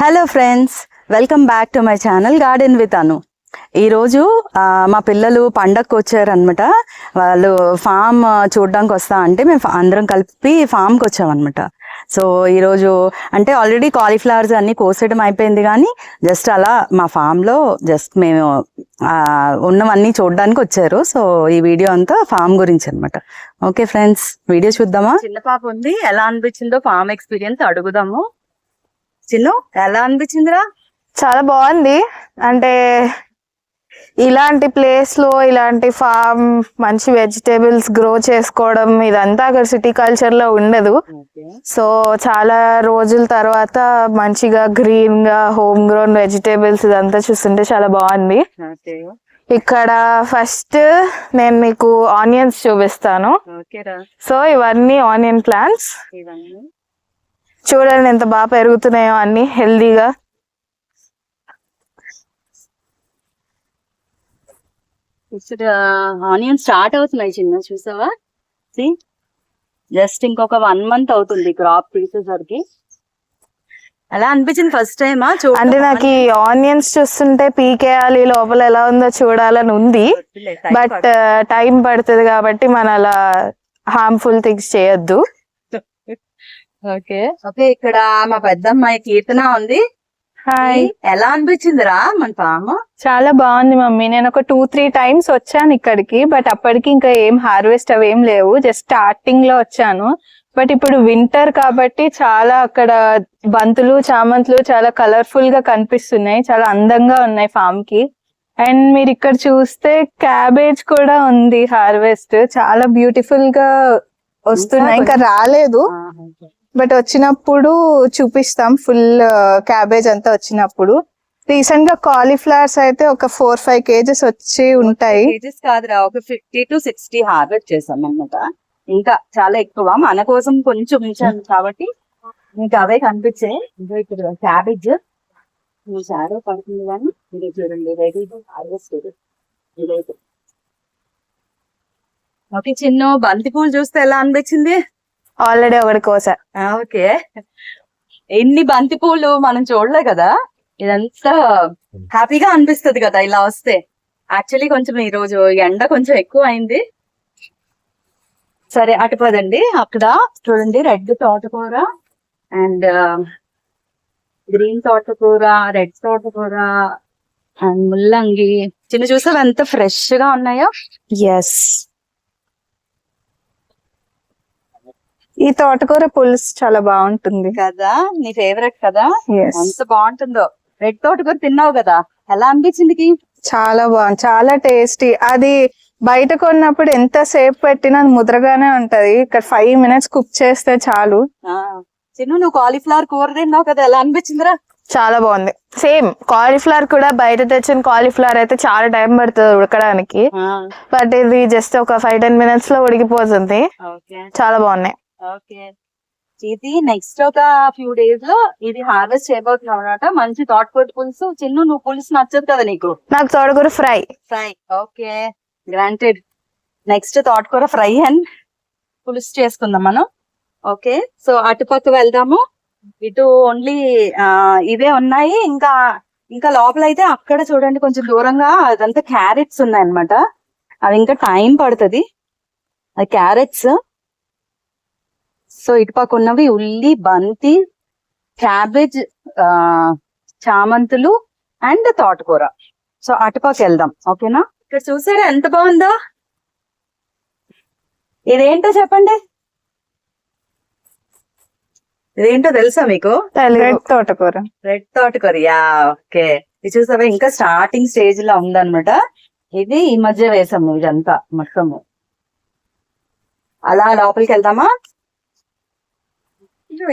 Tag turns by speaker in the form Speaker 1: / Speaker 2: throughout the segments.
Speaker 1: Hello friends welcome back to my channel garden with Anu ఈరోజు మా పిల్లలు పండగకు వచ్చారనమాట వాళ్ళు ఫామ్ చూడడానికి వస్తా అంటే మేము అందరం కలిపి ఫామ్కి వచ్చామన్నమాట. సో ఈరోజు అంటే ఆల్రెడీ కాలీఫ్లవర్స్ అన్నీ కోసేయడం అయిపోయింది కానీ జస్ట్ అలా మా ఫామ్లో జస్ట్ మేము ఉన్నవన్నీ చూడడానికి వచ్చారు. సో ఈ వీడియో అంతా ఫామ్ గురించి అనమాట ఓకే ఫ్రెండ్స్ వీడియో చూద్దామా? చిన్న పాప ఉంది. ఎలా అనిపించిందో ఫామ్ ఎక్స్పీరియన్స్ అడుగుదాము. చిన్ను ఎలా అనిపించిందిరా?
Speaker 2: చాలా బాగుంది. అంటే ఇలాంటి ప్లేస్లో ఇలాంటి ఫామ్ మంచి వెజిటేబుల్స్ గ్రో చేసుకోవడం ఇదంతా అక్కడ సిటీ కల్చర్లో ఉండదు. సో చాలా రోజుల తర్వాత మంచిగా గ్రీన్గా హోమ్ గ్రోన్ వెజిటేబుల్స్ ఇదంతా చూస్తుంటే చాలా బాగుంది. ఇక్కడ ఫస్ట్ నేను మీకు ఆనియన్స్ చూపిస్తాను. సో ఇవన్నీ ఆనియన్ ప్లాంట్స్ చూడండి ఎంత బాగా పెరుగుతున్నాయో అన్ని హెల్దీగా.
Speaker 1: ఇప్పుడు ఆనియన్ స్టార్ట్ అవుతున్నాయి చిన్న చూసావా? జస్ట్ ఇంకొక వన్ మంత్ అవుతుంది క్రాప్ తీసేసరికి. అలా అనిపించింది ఫస్ట్ టైమా?
Speaker 2: అంటే నాకు ఈ ఆనియన్స్ చూస్తుంటే పీకేయాలి లోపల ఎలా ఉందో చూడాలని ఉంది. బట్ టైం పడుతుంది కాబట్టి మన అలా హార్మ్ఫుల్ థింగ్స్ చేయొద్దు.
Speaker 1: ఓకే. ఓకే ఇక్కడ మా పెద్దమ్మాయి కీర్తన ఉంది.
Speaker 2: హాయ్
Speaker 1: ఎలా అనిపించిందిరా మన ఫామ్
Speaker 2: చాలా బాగుంది మమ్మీ. నేను ఒక టూ త్రీ టైమ్స్ వచ్చాను ఇక్కడికి బట్ అప్పటికి ఇంకా ఏం హార్వెస్ట్ అవి ఏం లేవు. జస్ట్ స్టార్టింగ్లో వచ్చాను. బట్ ఇప్పుడు వింటర్ కాబట్టి చాలా అక్కడ బంతులు చామంతులు చాలా కలర్ఫుల్గా కనిపిస్తున్నాయి. చాలా అందంగా ఉన్నాయి ఫామ్కి. అండ్ మీరు ఇక్కడ చూస్తే క్యాబేజ్ కూడా ఉంది హార్వెస్ట్ చాలా బ్యూటిఫుల్గా వస్తున్నాయి. ఇంకా రాలేదు. బట్ వచ్చినప్పుడు చూపిస్తాం. ఫుల్ క్యాబేజ్ అంతా వచ్చినప్పుడు. రీసెంట్గా కాలీఫ్లవర్స్ అయితే ఒక ఫోర్ ఫైవ్ కేజెస్ వచ్చి ఉంటాయి.
Speaker 1: కేజెస్ కాదురా ఒక ఫిఫ్టీ టు సిక్స్టీ హార్వెస్ట్ చేసాం అనమాట ఇంకా చాలా ఎక్కువ. మన కోసం కొంచెం ఉంచాను కాబట్టి ఇంకా అవే కనిపించాయి. ఇంకా ఇక్కడ క్యాబేజ్. షాడో పడుతుంది కానీ ఇది చూడండి రెడీ హార్వెస్ట్ ఇదైతే. ఓకే చిన్న బంతి పూలు చూస్తే ఎలా అనిపించింది?
Speaker 2: ఆల్రెడీ ఒకటి కోసా.
Speaker 1: ఓకే. ఎన్ని బంతి పూలు మనం చూడలే కదా ఇదంతా హ్యాపీగా అనిపిస్తది కదా ఇలా వస్తే. యాక్చువల్లీ కొంచెం ఈ రోజు ఎండ కొంచెం ఎక్కువ అయింది. సరే అటు పదండి. అక్కడ చూడండి రెడ్ తోటకూర అండ్ గ్రీన్ తోటకూర రెడ్ తోటకూర అండ్ ముల్లంగి. చిన్న చూసావు ఎంత ఫ్రెష్గా ఉన్నాయో?
Speaker 2: ఎస్ ఈ తోటకూర పులుసు చాలా బాగుంటుంది.
Speaker 1: కదా? నీ ఫేవరెట్ కదా? ఎంత బాగుంటుందో. రెడ్ తోటకూర తిన్నావు కదా? ఎలా అనిపించింది?
Speaker 2: చాలా బాగుంది చాలా టేస్టీ అది బయట కొన్నప్పుడు ఎంత సేపు పెట్టినా అది ముద్రగానే ఉంటది. ఇక్కడ ఫైవ్ మినిట్స్ కుక్ చేస్తే చాలు.
Speaker 1: చిన్న నువ్వు కాలీఫ్లవర్ కూర తిన్నావు కదా? ఎలా అనిపించిందిరా
Speaker 2: చాలా బాగుంది. సేమ్ కాలీఫ్లవర్ కూడా బయట తెచ్చిన కాలీఫ్లవర్ అయితే చాలా టైం పడుతుంది ఉడకడానికి. బట్ ఇది జస్ట్ ఒక ఫైవ్ టెన్ మినిట్స్లో ఉడికిపోతుంది. చాలా బాగున్నాయి.
Speaker 1: ఓకే. ఇది నెక్స్ట్ ఒక ఫ్యూ డేస్లో ఇది హార్వెస్ట్ చేయబోతున్నావు అనమాట మంచి తోటకూర పులుసు చిన్న నువ్వు పులుసు నచ్చదు కదా నీకు?
Speaker 2: నాకు తోటకూర fry.
Speaker 1: Fry. Okay. Granted next తోటకూర ఫ్రై అండ్ పులుసు చేసుకుందాం మనం. ఓకే. సో అటుపక్క వెళ్దాము. ఇటు ఓన్లీ ఇవే ఉన్నాయి. ఇంకా ఇంకా లోపల అయితే అక్కడ చూడండి కొంచెం దూరంగా అదంతా క్యారెట్స్ ఉన్నాయి అనమాట అవి ఇంకా టైం పడుతుంది. అది క్యారెట్స్ సో ఇటుపక్క ఉన్నవి ఉల్లి బంతి క్యాబేజ్ ఆ, చామంతులు అండ్ తోటకూర. సో అటుపక్క వెళ్దాం ఓకేనా? ఇక్కడ చూసారా ఎంత బాగుందో? ఇదేంటో చెప్పండి. ఇదేంటో తెలుసా మీకు?
Speaker 2: రెడ్ తోటకూర.
Speaker 1: రెడ్ తోటకూర. Yeah okay. ఇది చూసావా? ఇంకా స్టార్టింగ్ స్టేజ్లో ఉందన్నమాట. ఇది ఈ మధ్య వేసాము ఇదంతా మొత్తము. అలా లోపలికి వెళ్దామా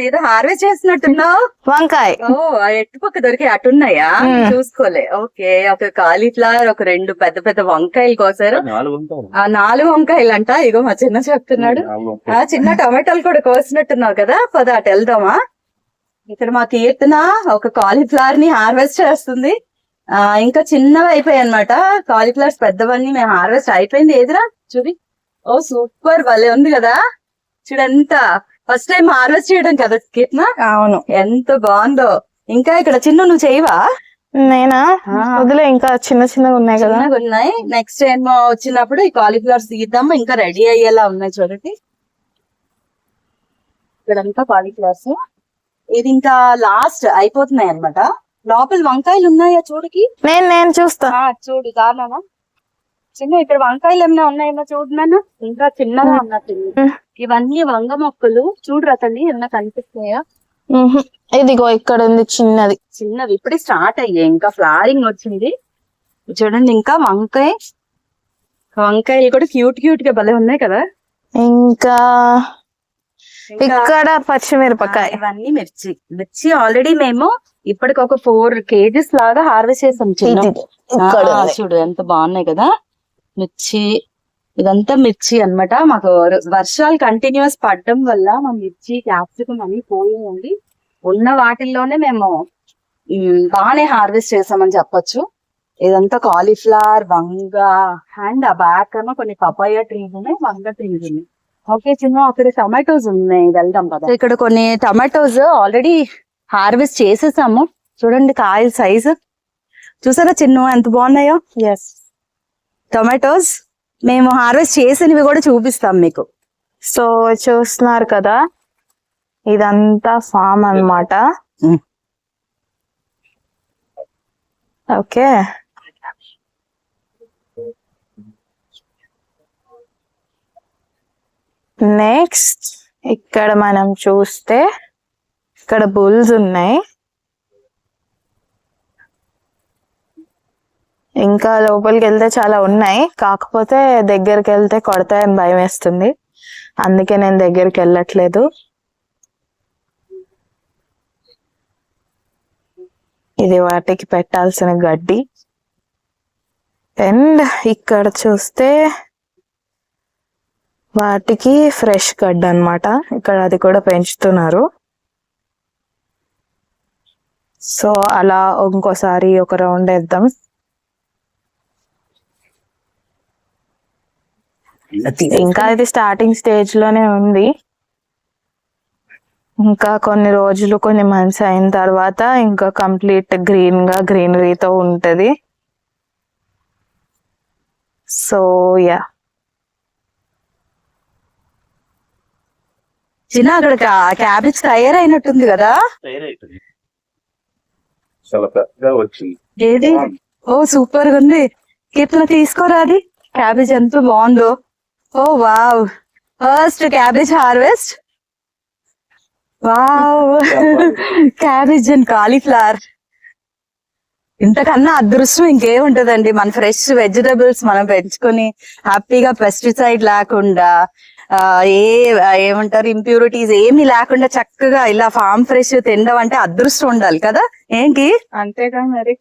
Speaker 1: ఏదో హార్వెస్ట్ చేస్తున్నట్టున్నావు?
Speaker 2: వంకాయ.
Speaker 1: ఓ ఆ ఎట్టు పక్క దొరికి అటున్నాయా. చూసుకోలే. ఓకే ఒక కాలీఫ్లవర్ ఒక రెండు పెద్ద పెద్ద వంకాయలు కోసారు. ఆ నాలుగు వంకాయలు. అంట ఇగో మా చిన్న చెప్తున్నాడు. ఆ. చిన్న టమాటాలు కూడా కోసినట్టున్నావు కదా? పద అటు వెళ్దామా? ఇక్కడ మా కీర్తన ఒక కాలీఫ్లవర్ని హార్వెస్ట్ చేస్తుంది. ఆ ఇంకా చిన్నవి అయిపోయాయి అనమాట కాలీఫ్లవర్స్ పెద్దవన్నీ మేము హార్వెస్ట్ అయిపోయింది. ఏదిరా? చూపి ఓ సూపర్ భలే ఉంది కదా? చూడంత ఫస్ట్ టైం హార్వెస్ట్ చేయడం కదా కీర్తన?
Speaker 2: అవును.
Speaker 1: ఎంత బాగుందో. ఇంకా ఇక్కడ చిన్న నువ్వు చేయవా?
Speaker 2: నేనా. వదిలే ఇంకా చిన్న చిన్నగా ఉన్నాయి కదా.
Speaker 1: ఉన్నాయి. నెక్స్ట్ ఏమో వచ్చినప్పుడు ఈ కాలీఫ్లవర్స్ తీద్దాము. ఇంకా రెడీ అయ్యేలా ఉన్నాయి చూడండి. ఇక్కడంతా కాలీఫ్లవర్స్ ఇది ఇంకా లాస్ట్ అయిపోతున్నాయి అన్నమాట లోపల వంకాయలు ఉన్నాయా చూడకి?
Speaker 2: నేను నేను చూస్తా.
Speaker 1: చూడు దానా చిన్న ఇక్కడ వంకాయలు ఏమైనా ఉన్నాయేమో చూడన్నాను ఇంకా చిన్నగా ఉన్నట్టుంది
Speaker 2: ఉమ్.
Speaker 1: ఇవన్నీ వంగ మొక్కలు. చూడరా తల్లి ఏమన్నా కనిపిస్తున్నాయా?
Speaker 2: మ్హూ. ఇదిగో ఇక్కడ ఉంది చిన్నది.
Speaker 1: చిన్నవి. ఇప్పుడే స్టార్ట్ అయ్యాయి. ఇంకా ఫ్లవరింగ్ వచ్చింది. చూడండి ఇంకా వంకాయ. వంకాయలు కూడా క్యూట్ క్యూట్గా భలే ఉన్నాయి కదా?
Speaker 2: ఇంకా
Speaker 1: ఇంకా
Speaker 2: ఇక్కడ పచ్చిమిరపకాయ.
Speaker 1: ఇవన్నీ మిర్చి. మిర్చి ఆల్రెడీ మేము ఇప్పటికి ఒక ఫోర్ కేజీస్ లాగా హార్వెస్ట్ చేసాం. చూడు ఎంత బాగున్నాయి కదా? మిర్చి ఇదంతా మిర్చి అన్నమాట. మాకు వర్షాలు కంటిన్యూస్ పడడం వల్ల మా మిర్చి క్యాప్సికం అన్ని పోయాయండి. ఉన్న వాటిల్లోనే మేము బాగానే హార్వెస్ట్ చేసామని చెప్పొచ్చు. ఇదంతా కాలీఫ్లవర్ వంగ అండ్ ఆ బ్యాక్ ఏమో కొన్ని పపాయ ట్రీస్ ఉన్నాయి వంగ ట్రీస్ ఉన్నాయి. ఓకే చిన్న అక్కడ టమాటోస్ ఉన్నాయి. వెళ్దాం కదా ఇక్కడ కొన్ని టమాటోస్ ఆల్రెడీ హార్వెస్ట్ చేసేసాము. చూడండి కాయల సైజు. చూసారా చిన్న ఎంత బాగున్నాయో?
Speaker 2: ఎస్
Speaker 1: టొమాటోస్ మేము హార్వెస్ట్ చేసినవి కూడా చూపిస్తాం మీకు.
Speaker 2: సో చూస్తున్నారు కదా ఇదంతా ఫామ్ అన్నమాట.
Speaker 1: మ్.
Speaker 2: ఓకే. నెక్స్ట్ ఇక్కడ మనం చూస్తే ఇక్కడ బుల్స్ ఉన్నాయి. ఇంకా లోపలికి వెళ్తే చాలా ఉన్నాయి. కాకపోతే దగ్గరికి వెళ్తే కొడతాయని భయం వేస్తుంది. అందుకే నేను దగ్గరికి వెళ్ళట్లేదు ఇది వాటికి పెట్టాల్సిన గడ్డి. అండ్ ఇక్కడ చూస్తే వాటికి ఫ్రెష్ గడ్డి అనమాట ఇక్కడ అది కూడా పెంచుతున్నారు. సో అలా ఇంకోసారి ఒక రౌండ్ వేద్దాం. ఇంకా ఇది స్టార్టింగ్ స్టేజ్లోనే ఉంది. ఇంకా కొన్ని రోజులు కొన్ని మంత్స్ అయిన తర్వాత ఇంకా కంప్లీట్ గ్రీన్గా గ్రీనరీతో ఉంటది. సో యా
Speaker 1: చిన్న అక్కడ క్యాబేజ్ తయారు అయినట్టుంది కదా? ఏది? ఓ సూపర్గా ఉంది ఇట్లా తీసుకోరా అది? క్యాబేజ్ ఎంత బాగుందో. ఓ wow. First cabbage harvest? Wow. Cabbage and cauliflower. ఇంతకన్నా అదృష్టం ఇంకేముంటదండి? మన ఫ్రెష్ వెజిటబుల్స్ మనం పెంచుకొని హ్యాపీగా పెస్టిసైడ్ లేకుండా ఏ ఏమంటారు ఇంప్యూరిటీస్ ఏమి లేకుండా చక్కగా ఇలా ఫామ్ ఫ్రెష్ తినడం అంటే అదృష్టం ఉండాలి కదా? ఏంటి?
Speaker 2: అంతేగా మరి.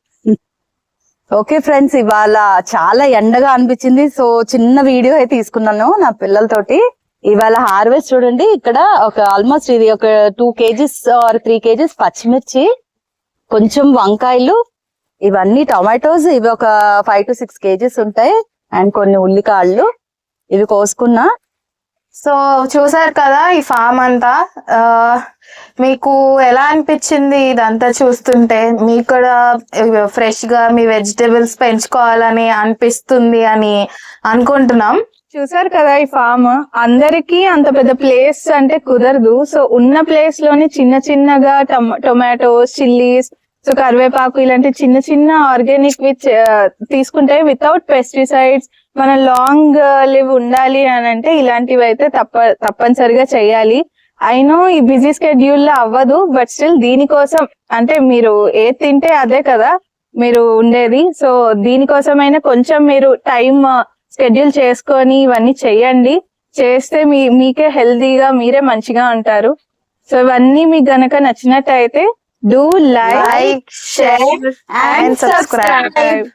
Speaker 1: ఓకే ఫ్రెండ్స్ ఇవాళ చాలా ఎండగా అనిపించింది. సో చిన్న వీడియో అయితే తీసుకున్నాను నా పిల్లలతోటి. ఇవాళ హార్వెస్ట్ చూడండి ఇక్కడ ఒక ఆల్మోస్ట్ ఇది ఒక two kgs or three kgs పచ్చిమిర్చి కొంచెం వంకాయలు ఇవన్నీ టొమాటోస్ ఇవి ఒక ఫైవ్ టు సిక్స్ కేజీస్ ఉంటాయి. అండ్ కొన్ని ఉల్లికాళ్ళు ఇవి కోసుకున్నా.
Speaker 2: సో చూసారు కదా ఈ ఫామ్ అంతా. ఆ, మీకు ఎలా అనిపించింది ఇదంతా చూస్తుంటే? మీకు కూడా ఫ్రెష్గా మీ వెజిటేబుల్స్ పెంచుకోవాలని అనిపిస్తుంది అని అనుకుంటున్నాం. చూసారు కదా ఈ ఫామ్? అందరికీ అంత పెద్ద ప్లేస్ అంటే కుదరదు. సో ఉన్న ప్లేస్లోని చిన్న చిన్నగా టొమాటోస్ చిల్లీస్ సో కరివేపాకు ఇలాంటి చిన్న చిన్న ఆర్గానిక్ విత్ తీసుకుంటే వితౌట్ పెస్టిసైడ్స్ మన లాంగ్ లివ్ ఉండాలి అని అంటే ఇలాంటివి అయితే తప్ప తప్పనిసరిగా చేయాలి. అయినో ఈ బిజీ స్కెడ్యూల్లో అవ్వదు బట్ స్టిల్ దీనికోసం అంటే మీరు ఏది తింటే అదే కదా మీరు ఉండేది. సో దీనికోసమైనా కొంచెం మీరు టైం స్కెడ్యూల్ చేసుకొని ఇవన్నీ చేయండి. చేస్తే మీ మీకే హెల్తీగా మీరే మంచిగా ఉంటారు. సో ఇవన్నీ మీకు గనక నచ్చినట్టయితే Do like, like share, and subscribe. subscribe.